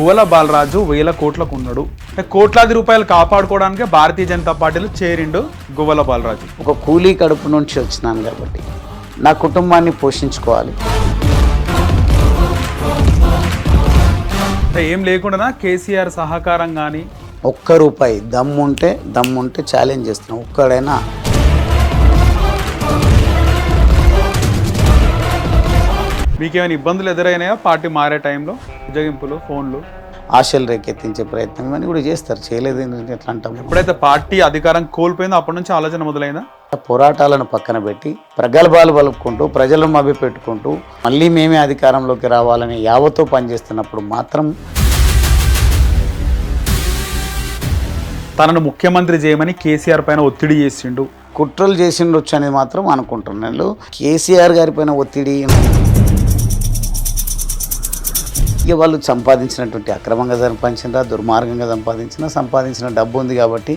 గువ్వల బాలరాజు వేల కోట్లకు ఉన్నాడు కోట్లాది రూపాయలు కాపాడుకోవడానికి భారతీయ జనతా పార్టీలో చేరిండు గువ్వల బాలరాజు. ఒక కూలీ కడుపు నుంచి వచ్చినాను కాబట్టి నా కుటుంబాన్ని పోషించుకోవాలి. ఏం లేకుండా కేసీఆర్ సహకారం కానీ ఒక్క రూపాయి దమ్ముంటే దమ్ముంటే ఛాలెంజ్ చేస్తున్నాం. ఒక్కడైనా మీకేమైనా ఇబ్బందులు ఎదురైనాయా? పార్టీ మారే టైంలో? ఉద్యోగింపులు ఫోన్లు? ఆశలు రేకెత్తించే ప్రయత్నం ఇవన్నీ కూడా చేస్తారు. చేయలేదు ఎట్లా అంటాం ఎప్పుడైతే పార్టీ అధికారం కోల్పోయిందో అప్పటి నుంచి ఆలోచన మొదలైందా? పోరాటాలను పక్కన పెట్టి ప్రగల్భాలు పలుపుకుంటూ ప్రజలను మభ్యపెట్టుకుంటూ మళ్ళీ మేమే అధికారంలోకి రావాలని యావతో పనిచేస్తున్నప్పుడు మాత్రం తనను ముఖ్యమంత్రి చేయమని కేసీఆర్ పైన ఒత్తిడి చేసిండు. కుట్రలు చేసిండొచ్చు అనేది మాత్రం అనుకుంటున్నాను. కేసీఆర్ గారి పైన ఒత్తిడి ఇక వాళ్ళు సంపాదించినటువంటి అక్రమంగా సంపాదించిన దుర్మార్గంగా సంపాదించిన సంపాదించిన డబ్బు ఉంది కాబట్టి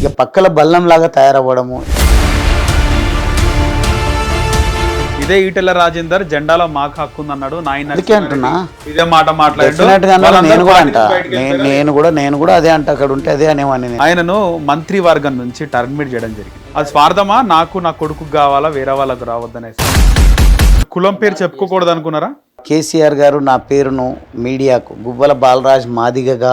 ఇక పక్కల బల్లంలాగా తయారవ్వడము. ఇదే ఈటెల రాజేందర్ జెండాలో మాకు హక్కు అన్నాడు నాయన అందుకే అంటున్నా. ఇదే మాట మాట్లాడాడు. నేను కూడా అంట. నేను కూడా నేను కూడా అదే అంట అక్కడ ఉంటే అదే అనేవాడిని నేను. ఆయనను మంత్రివర్గం నుంచి టర్మినేట్ చేయడం జరిగింది. అది స్వార్థమా? నాకు నా కొడుకు కావాలా? వేరే వాళ్ళకు రావద్దనేసి కులం పేరు చెప్పుకోకూడదు అనుకున్నారా? కేసీఆర్ గారు నా పేరును మీడియాకు గువ్వల బాలరాజ్ మాదిగగా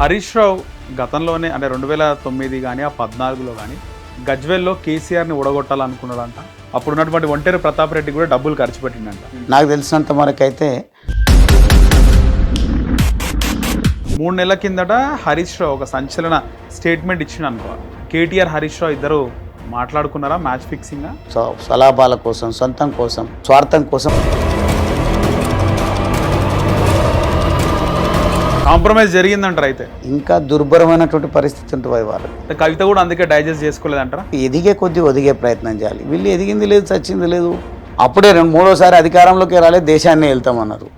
హరీష్ రావు గతంలోనే అంటే రెండు వేల తొమ్మిది కానీ ఆ పద్నాలుగులో కానీ గజ్వెల్లో కేసీఆర్ని ఉడగొట్టాలనుకున్నాడంట అప్పుడు ఉన్నటువంటి ఒంటరి ప్రతాప్ రెడ్డి కూడా డబ్బులు ఖర్చు పెట్టిండంట. నాకు తెలిసినంత వరకైతే మూడు నెలల కిందట హరీష్ రావు ఒక సంచలన స్టేట్మెంట్ ఇచ్చిన అనుకో కేటీఆర్ హరీష్ రావు ఇద్దరు మాట్లాడుకున్నారా? Match fixing? స్వలాభాల కోసం సొంతం కోసం స్వార్థం కోసం. కాంప్రమైజ్ జరిగిందంటారు అయితే? ఇంకా దుర్భరమైనటువంటి పరిస్థితి ఉంటుంది వాళ్ళు కవిత కూడా అందుకే డైజెస్ట్ చేసుకోలేదంటారా? ఎదిగే కొద్దీ ఒదిగే ప్రయత్నం చేయాలి. వీళ్ళు ఎదిగింది లేదు చచ్చింది లేదు. అప్పుడే రెండు మూడోసారి అధికారంలోకి రాలేదు దేశాన్ని వెళ్తామన్నారు.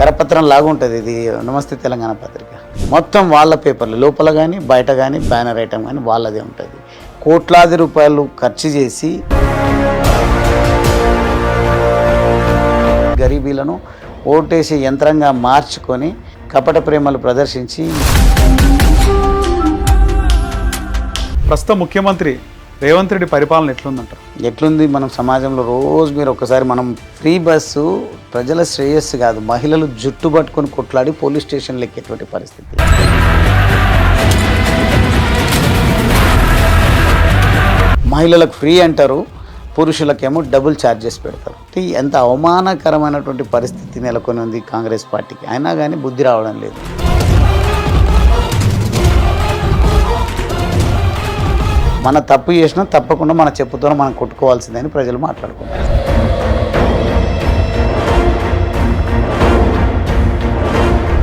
కరపత్రం లాగుంటుంది ఇది. నమస్తే తెలంగాణ పత్రిక. మొత్తం వాళ్ళ పేపర్లు. లోపల కానీ బయట కానీ బ్యానర్ ఐటమ్ కానీ వాళ్ళదే ఉంటుంది. కోట్లాది రూపాయలు ఖర్చు చేసి గరీబీలను ఓటేసే యంత్రంగా మార్చుకొని కపట ప్రేమలు ప్రదర్శించి ప్రస్తుతం ముఖ్యమంత్రి రేవంత్ రెడ్డి పరిపాలన ఎట్లుందంటారు? ఎట్లుంది? మనం సమాజంలో రోజు మీరు ఒకసారి మనం ఫ్రీ బస్సు ప్రజల శ్రేయస్సు కాదు మహిళలు జుట్టు పట్టుకొని కొట్లాడి పోలీస్ స్టేషన్లు ఎక్కేటువంటి పరిస్థితి. మహిళలకు ఫ్రీ అంటారు పురుషులకేమో డబుల్ ఛార్జెస్ పెడతారు. ఎంత అవమానకరమైనటువంటి పరిస్థితి నెలకొని ఉంది కాంగ్రెస్ పార్టీకి. అయినా కానీ బుద్ధి రావడం లేదు. మన తప్పు చేసినా తప్పకుండా మన చెప్పుతో మనం కొట్టుకోవాల్సిందని ప్రజలు మాట్లాడుకుంటారు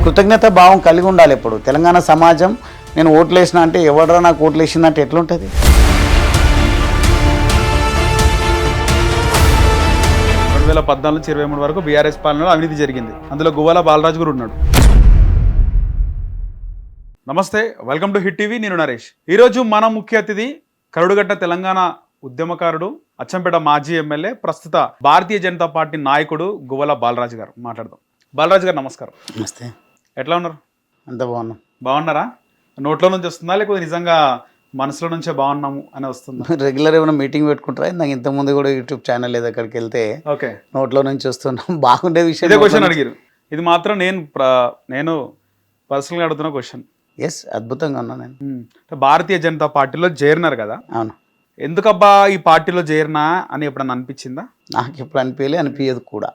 కృతజ్ఞత భావం కలిగి ఉండాలి ఎప్పుడు. తెలంగాణ సమాజం నేను ఓట్లు అంటే ఎవడరా నాకు ఓట్లేసిందంటే ఎట్లుంటుంది? రెండు వేల పద్నాలుగు నుంచి ఇరవై మూడు వరకు బీఆర్ఎస్ పాలనలో అవినీతి జరిగింది. అందులో గువ్వాల బాలరాజు కూడా ఉన్నాడు. నమస్తే వెల్కమ్ టు హిట్ టీవీ నేను నరేష్. ఈరోజు మన ముఖ్య అతిథి కరుడుగట్ట తెలంగాణ ఉద్యమకారుడు అచ్చంపేట మాజీ ఎమ్మెల్యే ప్రస్తుత భారతీయ జనతా పార్టీ నాయకుడు గువ్వల బాలరాజు గారు మాట్లాడదాం. బాలరాజు గారు నమస్కారం. నమస్తే. ఎట్లా ఉన్నారు? అంత బాగున్నాం. బాగున్నారా? నోట్లో నుంచి వస్తుందా? లేకపోతే నిజంగా మనసులో నుంచే బాగున్నాము అని వస్తుందా? రెగ్యులర్ ఏమైనా మీటింగ్ పెట్టుకుంటారా? నాకు ఇంతకుముందు కూడా యూట్యూబ్ ఛానల్ ఏదో అక్కడికి వెళ్తే ఓకే. నోట్లో నుంచి వస్తున్నాం. బాగుండే విషయం ఇదే క్వశ్చన్ అడిగారు. ఇది మాత్రం నేను నేను పర్సనల్గా అడుగుతున్న క్వశ్చన్ ఎస్ అద్భుతంగా ఉన్నా నేను. భారతీయ జనతా పార్టీలో చేరినారు కదా? అవును. ఎందుకబ్బా ఈ పార్టీలో చేరినా అని ఎప్పుడన్నా అనిపించిందా? నాకు ఇప్పుడు అనిపించలే అనిపించదు కూడా.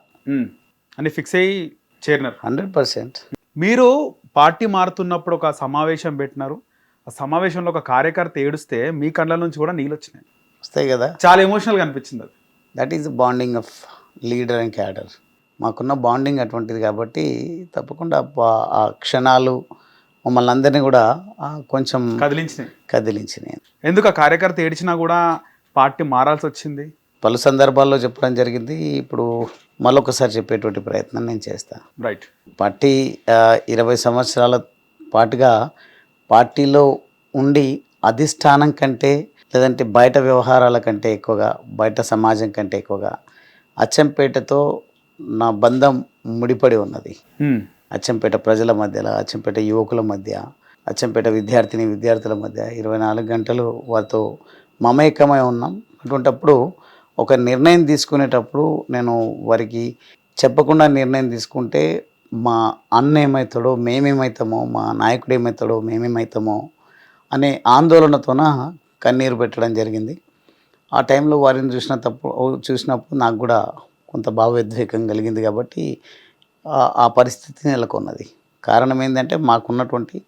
అని ఫిక్స్ అయ్యి చేరినారు. Hundred percent. మీరు పార్టీ మారుతున్నప్పుడు ఒక సమావేశం పెట్టినారు. ఆ సమావేశంలో ఒక కార్యకర్త ఏడుస్తే మీ కళ్ళ నుంచి కూడా నీళ్ళు వచ్చినాయి. వస్తాయి కదా? చాలా ఎమోషనల్గా అనిపించింది అది. That is the bonding of leader and cadre మాకున్న బాండింగ్ అటువంటిది కాబట్టి తప్పకుండా ఆ క్షణాలు మమ్మల్ని అందరినీ కూడా కొంచెం కదిలించినాయి కదిలించినాయి ఎందుకు ఆ కార్యకర్త ఏడిచినా కూడా పార్టీ మారాల్సి వచ్చింది? పలు సందర్భాల్లో చెప్పడం జరిగింది. ఇప్పుడు మరొకసారి చెప్పేటువంటి ప్రయత్నం నేను చేస్తాను రైట్ పార్టీ ఇరవై సంవత్సరాల పాటుగా పార్టీలో ఉండి అధిష్టానం కంటే లేదంటే బయట వ్యవహారాల కంటే ఎక్కువగా బయట సమాజం కంటే ఎక్కువగా అచ్చంపేటతో నా బంధం ముడిపడి ఉన్నది. ఉమ్, అచ్చంపేట ప్రజల మధ్యలో అచ్చంపేట యువకుల మధ్య అచ్చంపేట విద్యార్థిని విద్యార్థుల మధ్య ఇరవై నాలుగు గంటలు వారితో మమేకమై ఉన్నాం. అటువంటప్పుడు ఒక నిర్ణయం తీసుకునేటప్పుడు నేను వారికి చెప్పకుండా నిర్ణయం తీసుకుంటే మా అన్న ఏమవుతాడో మేమేమవుతామో మా నాయకుడు ఏమవుతాడో మేమేమవుతామో అనే ఆందోళనతోన కన్నీరు పెట్టడం జరిగింది. ఆ టైంలో వారిని చూసిన తప్పు చూసినప్పుడు నాకు కూడా కొంత భావోద్వేగం కలిగింది కాబట్టి ఆ- పరిస్థితి నెలకొన్నది. కారణం ఏంటంటే మాకున్నటువంటి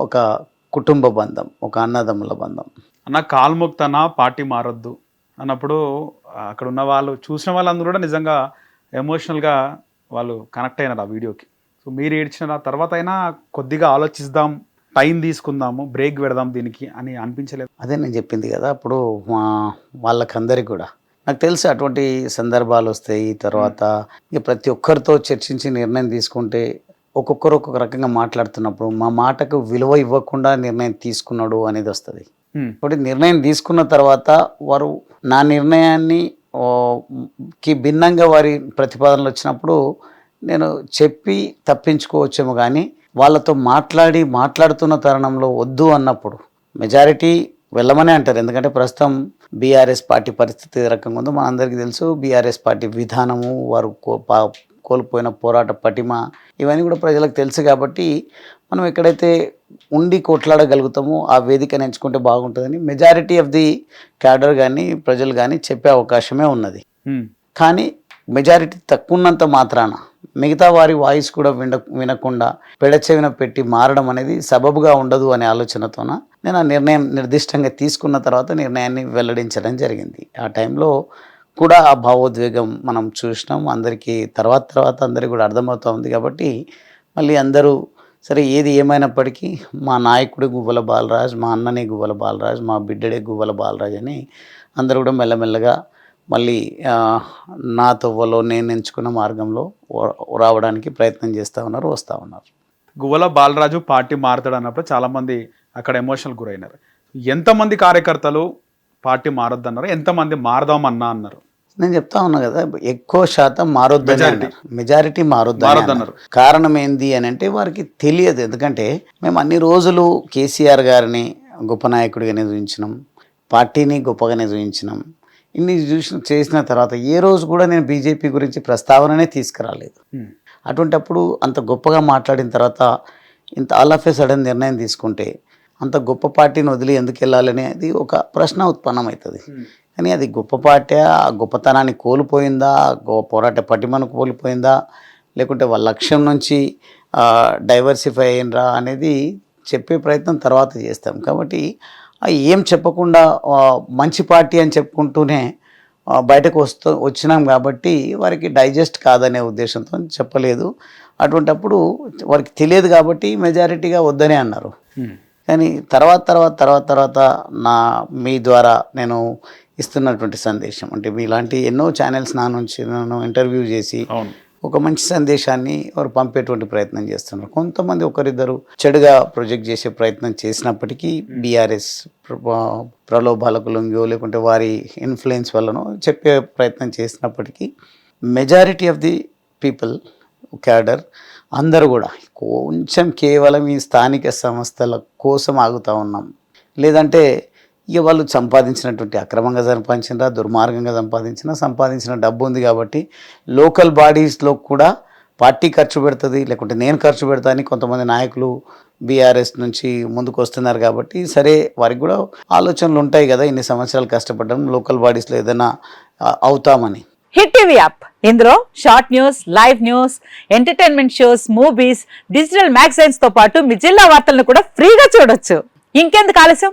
ఒక కుటుంబ బంధం ఒక అన్నదమ్ముల బంధం. అన్న కాల్ముక్తన పార్టీ మారొద్దు అన్నప్పుడు అక్కడ ఉన్న వాళ్ళు చూసిన వాళ్ళందరూ కూడా నిజంగా ఎమోషనల్గా వాళ్ళు కనెక్ట్ అయినారు ఆ వీడియోకి. సో మీరు ఏడ్చిన తర్వాత అయినా కొద్దిగా ఆలోచిద్దాం టైం తీసుకుందాము బ్రేక్ పెడదాం దీనికి అని అనిపించలేదు. అదే నేను చెప్పింది కదా అప్పుడు మా వాళ్ళకందరికి కూడా నాకు తెలుసు అటువంటి సందర్భాలు వస్తాయి. తర్వాత ఇక ప్రతి ఒక్కరితో చర్చించి నిర్ణయం తీసుకుంటే ఒక్కొక్కరు ఒక్కొక్క రకంగా మాట్లాడుతున్నప్పుడు మా మాటకు విలువ ఇవ్వకుండా నిర్ణయం తీసుకున్నాడు అనేది వస్తుంది. కాబట్టి నిర్ణయం తీసుకున్న తర్వాత వారు నా నిర్ణయాన్ని కి భిన్నంగా వారి ప్రతిపాదనలు వచ్చినప్పుడు నేను చెప్పి తప్పించుకోవచ్చేమో కానీ వాళ్ళతో మాట్లాడి మాట్లాడుతున్న తరుణంలో వద్దు అన్నప్పుడు మెజారిటీ వెళ్ళమనే అంటారు. ఎందుకంటే ప్రస్తుతం బీఆర్ఎస్ పార్టీ పరిస్థితి ఏ రకంగా ఉందో మనందరికీ తెలుసు. బీఆర్ఎస్ పార్టీ విధానము వారు కో- పా- కోల్పోయిన పోరాట పటిమ ఇవన్నీ కూడా ప్రజలకు తెలుసు కాబట్టి మనం ఎక్కడైతే ఉండి కొట్లాడగలుగుతామో ఆ వేదికను ఎంచుకుంటే బాగుంటుందని మెజారిటీ ఆఫ్ ది క్యాడర్ కానీ ప్రజలు కానీ చెప్పే అవకాశమే ఉన్నది. కానీ మెజారిటీ తక్కువ ఉన్నంత మాత్రాన మిగతా వారి వాయిస్ కూడా విన వినకుండా పెడచెవిన పెట్టి మారడం అనేది సబబుగా ఉండదు అనే ఆలోచనతోన నేను ఆ నిర్ణయం నిర్దిష్టంగా తీసుకున్న తర్వాత నిర్ణయాన్ని వెల్లడించడం జరిగింది. ఆ టైంలో కూడా ఆ భావోద్వేగం మనం చూసినాం. అందరికీ తర్వాత తర్వాత అందరికీ కూడా అర్థమవుతూ ఉంది కాబట్టి మళ్ళీ అందరూ సరే ఏది ఏమైనప్పటికీ మా నాయకుడు గువ్వల బాలరాజ్ మా అన్ననే గువ్వల బాలరాజ్ మా బిడ్డడే గువ్వల బాలరాజ్ అని అందరూ కూడా మెల్లమెల్లగా మళ్ళీ నా తవ్వలో నేను ఎంచుకున్న మార్గంలో రావడానికి ప్రయత్నం చేస్తూ ఉన్నారు వస్తూ ఉన్నారు. గువ్వల బాలరాజు పార్టీ మారుతాడు అన్నప్పుడు చాలా మంది అక్కడ ఎమోషనల్ గురైనారు. ఎంతమంది కార్యకర్తలు పార్టీ మారొద్దన్నారు ఎంతమంది మారదామన్నా అన్నారు? నేను చెప్తా ఉన్నా కదా ఎక్కువ శాతం మారొద్దని. అన్నారు. మెజారిటీ మారొద్దన్నారు. అన్నారు. కారణం ఏంది అని అంటే వారికి తెలియదు. ఎందుకంటే మేము అన్ని రోజులు కేసీఆర్ గారిని గొప్ప నాయకుడిగానే చూపించినాం పార్టీని గొప్పగానే చూపించినాం ఇన్ని చూసిన చేసిన తర్వాత ఏ రోజు కూడా నేను బీజేపీ గురించి ప్రస్తావననే తీసుకురాలేదు. అటువంటప్పుడు అంత గొప్పగా మాట్లాడిన తర్వాత ఇంత ఆల్ ఆఫ్ ఏ సడన్ నిర్ణయం తీసుకుంటే అంత గొప్ప పార్టీని వదిలి ఎందుకు వెళ్ళాలనేది ఒక ప్రశ్న ఉత్పన్నమవుతుంది. కానీ అది గొప్ప పార్టీ ఆ గొప్పతనాన్ని కోల్పోయిందా గొప్ప పోరాట పటిమను కోల్పోయిందా లేకుంటే వాళ్ళ లక్ష్యం నుంచి డైవర్సిఫై అయినరా అనేది చెప్పే ప్రయత్నం తర్వాత చేస్తాం. కాబట్టి ఏం చెప్పకుండా మంచి పార్టీ అని చెప్పుకుంటూనే బయటకు వస్తూ వచ్చినాం కాబట్టి వారికి డైజెస్ట్ కాదనే ఉద్దేశంతో చెప్పలేదు. అటువంటప్పుడు వారికి తెలియదు కాబట్టి మెజారిటీగా వద్దనే అన్నారు. కానీ తర్వాత తర్వాత తర్వాత తర్వాత నా మీ ద్వారా నేను ఇస్తున్నటువంటి సందేశం. అంటే మీలాంటి ఎన్నో ఛానల్స్ నా నుంచి నన్ను ఇంటర్వ్యూ చేసి అవును. ఒక మంచి సందేశాన్ని వారు పంపేటువంటి ప్రయత్నం చేస్తున్నారు. కొంతమంది ఒకరిద్దరు చెడుగా ప్రొజెక్ట్ చేసే ప్రయత్నం చేసినప్పటికీ బీఆర్ఎస్ ప్రలోభాలకు లొంగియో లేకుంటే వారి ఇన్ఫ్లుయెన్స్ వల్లనో చెప్పే ప్రయత్నం చేసినప్పటికీ majority of the people cadre అందరూ కూడా కొంచెం కేవలం ఈ స్థానిక సంస్థల కోసం ఆగుతూ ఉన్నాం. లేదంటే ఇక వాళ్ళు సంపాదించినటువంటి అక్రమంగా సంపాదించినా దుర్మార్గంగా సంపాదించినా సంపాదించిన డబ్బు ఉంది కాబట్టి లోకల్ బాడీస్లో కూడా పార్టీ ఖర్చు పెడుతుంది లేకుంటే నేను ఖర్చు పెడతాను కొంతమంది నాయకులు బీఆర్ఎస్ నుంచి ముందుకు వస్తున్నారు కాబట్టి సరే వారికి కూడా ఆలోచనలు ఉంటాయి కదా ఇన్ని సంవత్సరాలు కష్టపడడం లోకల్ బాడీస్లో ఏదైనా అవుతామని. Hit TV app. ఇందులో short news live news entertainment shows movies digital మ్యాగజైన్స్తో పాటు మీ జిల్లా వార్తలను కూడా ఫ్రీగా చూడొచ్చు. ఇంకెందుకు ఆలస్యం?